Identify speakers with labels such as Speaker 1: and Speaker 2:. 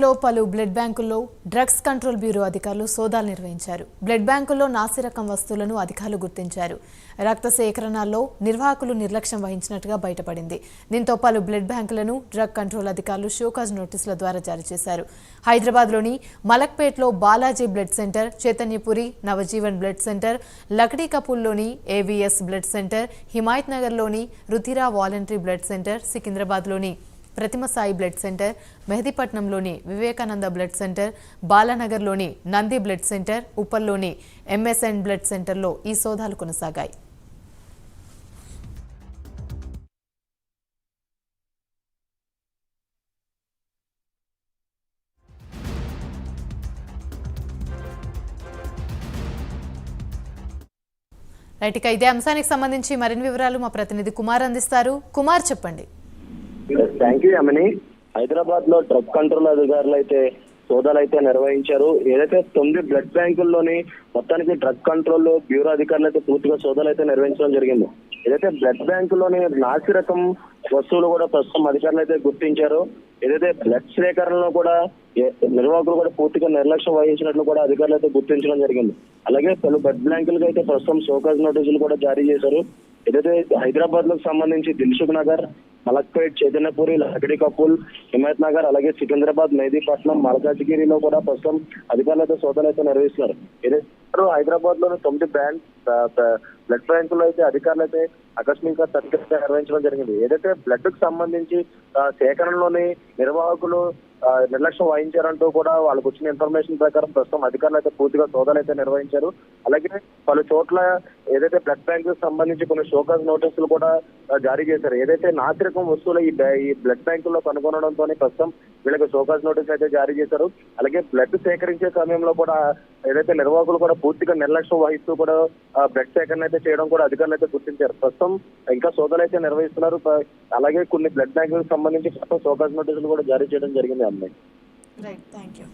Speaker 1: లో పలు బ్లడ్ బ్యాంకుల్లో డ్రగ్స్ కంట్రోల్ బ్యూరో అధికారులు సోదాలు నిర్వహించారు. బ్లడ్ బ్యాంకుల్లో నాసిరకం వస్తువులను అధికారులు గుర్తించారు. రక్త సేకరణలో నిర్వాహకులు నిర్లక్ష్యం వహించినట్టుగా బయటపడింది. దీంతో పలు బ్లడ్ బ్యాంకులను డ్రగ్ కంట్రోల్ అధికారులు షోకాజ్ నోటీసుల ద్వారా జారీ చేశారు. హైదరాబాద్లోని మలక్పేట్లో Balaji blood centre Chaitanyapuri Navajeevan blood centre Lakdi కపూల్లోని AVS blood centre Himayat నగర్లోని రుతిరా వాలంటరీ బ్లడ్ సెంటర్ సికింద్రాబాద్లోని ప్రతిమ సాయి బ్లడ్ సెంటర్ మెహదీపట్నంలోని వివేకానంద బ్లడ్ సెంటర్ బాలానగర్లోని నంది బ్లడ్ సెంటర్ ఉప్పల్లోని ఎంఎస్ఎన్ బ్లడ్ సెంటర్లో ఈ సోదాలు కొనసాగాయి. రైట్ ఇక ఇదే అంశానికి సంబంధించి మరిన్ని వివరాలు మా ప్రతినిధి కుమార్ అందిస్తారు. కుమార్ చెప్పండి.
Speaker 2: థ్యాంక్ యూ యమని హైదరాబాద్లో డ్రగ్ కంట్రోల్ అధికారులు అయితే సోదాలు అయితే నిర్వహించారు. ఏదైతే తొమ్మిది బ్లడ్ బ్యాంకుల్లోని మొత్తానికి డ్రగ్ కంట్రోల్ బ్యూరో అధికారులు అయితే పూర్తిగా సోదాలు అయితే నిర్వహించడం జరిగింది. ఏదైతే బ్లడ్ బ్యాంకుల్లోని నాసి రకం వస్తువులు కూడా ప్రస్తుతం అధికారులు అయితే గుర్తించారు. ఏదైతే బ్లడ్ సేకరణలో కూడా నిర్వాహకులు కూడా పూర్తిగా నిర్లక్ష్యం వహించినట్లు కూడా అధికారులు అయితే గుర్తించడం జరిగింది. అలాగే పలు బ్లడ్ బ్యాంకులకు అయితే ప్రస్తుతం షోకాజ్ నోటీసులు కూడా జారీ చేశారు. ఏదైతే హైదరాబాద్లకు సంబంధించి దిల్సుఖ్ నగర్ మలక్పేట్ చైతన్యపురి లకడి కపూల్ హిమాయత్ నగర్ అలాగే సికింద్రాబాద్ మెహదీపట్నం మలకాజగిరిలో కూడా ప్రస్తుతం అధికారులతో శోధన అయితే నిర్వహిస్తున్నారు. ఏదైతే హైదరాబాద్లోని తొమ్మిది బ్యాంక్ బ్లడ్ బ్యాంకుల్లో అయితే అధికారులు అయితే ఆకస్మిక తనిఖీ నిర్వహించడం జరిగింది. ఏదైతే బ్లడ్కు సంబంధించి సేకరణలోని నిర్వాహకులు నిర్లక్ష్యం వహించారంటూ కూడా వాళ్ళకు వచ్చిన ఇన్ఫర్మేషన్ ప్రకారం ప్రస్తుతం అధికారులు అయితే పూర్తిగా సోదాలు అయితే నిర్వహించారు. అలాగే పలు చోట్ల ఏదైతే బ్లడ్ బ్యాంక్ సంబంధించి కొన్ని షోకాజ్ నోటీసులు కూడా జారీ చేశారు. ఏదైతే నాసిరకం వస్తువులు ఈ ఈ బ్లడ్ బ్యాంకుల్లో కనుగొనడంతో ప్రస్తుతం వీళ్ళకి షోకాజ్ నోటీస్ అయితే జారీ చేశారు. అలాగే బ్లడ్ సేకరించే సమయంలో కూడా ఏదైతే నిర్వాహకులు కూడా పూర్తిగా నిర్లక్ష్యం వహిస్తూ కూడా బ్లడ్ సేకరణ అయితే చేయడం కూడా అధికారులు అయితే గుర్తించారు. ప్రస్తుతం ఇంకా శోధనలు అయితే నిర్వహిస్తున్నారు. అలాగే కొన్ని బ్లడ్ బ్యాంకులకు సంబంధించి ప్రస్తుతం షోకాజ్ నోటీసులు కూడా జారీ చేయడం జరిగింది అమ్మాయి.
Speaker 1: Right thank you